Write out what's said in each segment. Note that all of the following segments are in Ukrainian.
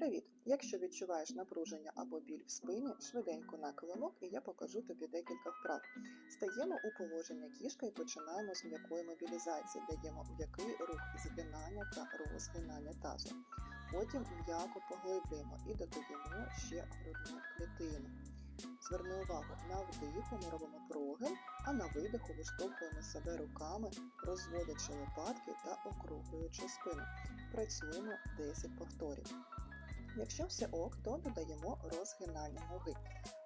Привіт! Якщо відчуваєш напруження або біль в спині, швиденько на килимок і я покажу тобі декілька вправ. Стаємо у положення кішка і починаємо з м'якої мобілізації, даємо м'який рух згинання та розгинання тазу. Потім м'яко поглиблюємо і додаємо ще грудну клітину. Зверни увагу, на вдиху ми робимо прогин, а на видиху виштовхуємо себе руками, розводячи лопатки та округлюючи спину. Працюємо 10 повторів. Якщо все ок, то додаємо розгинання ноги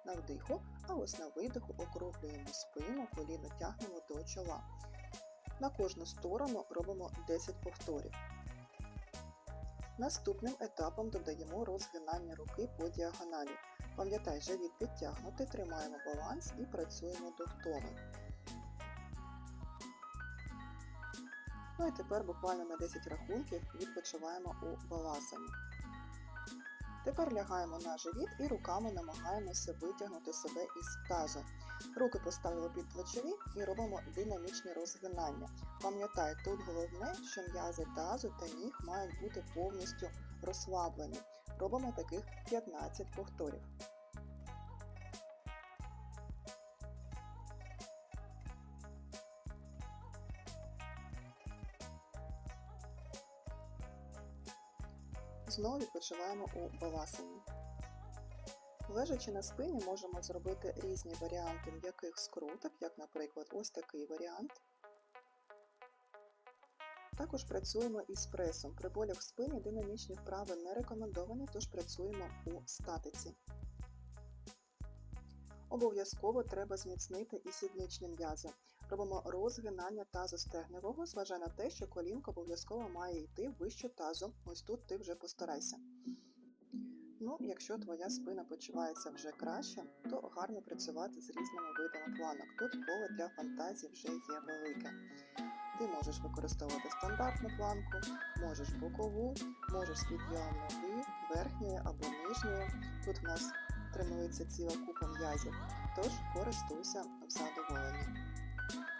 на вдиху, а ось на видиху округлюємо спину, коліно тягнемо до чола. На кожну сторону робимо 10 повторів. Наступним етапом додаємо розгинання руки по діагоналі. Пам'ятай, живіт підтягнути, тримаємо баланс і працюємо до втоми. Ну і тепер буквально на 10 рахунків відпочиваємо у баласані. Тепер лягаємо на живіт і руками намагаємося витягнути себе із тазу. Руки поставили під плечові і робимо динамічні розгинання. Пам'ятай, тут головне, що м'язи тазу та ніг мають бути повністю розслаблені. Робимо таких 15 повторів. Знову відпочиваємо у баласані. Лежачи на спині, можемо зробити різні варіанти м'яких скруток, як, наприклад, ось такий варіант. Також працюємо із пресом. При болях в спині динамічні вправи не рекомендовані, тож працюємо у статиці. Обов'язково треба зміцнити і сідничні м'язи. Робимо розгинання тазу стегневого, зважай на те, що колінко обов'язково має йти вище тазу. Ось тут ти вже постарайся. Ну, якщо твоя спина почувається вже краще, то гарно працювати з різними видами планок. Тут поле для фантазії вже є велике. Ти можеш використовувати стандартну планку, можеш бокову, можеш з підйомом ноги, верхньої або нижньої. Тут в нас тренується ціла купа м'язів, тож користуйся в задоволенні. あ。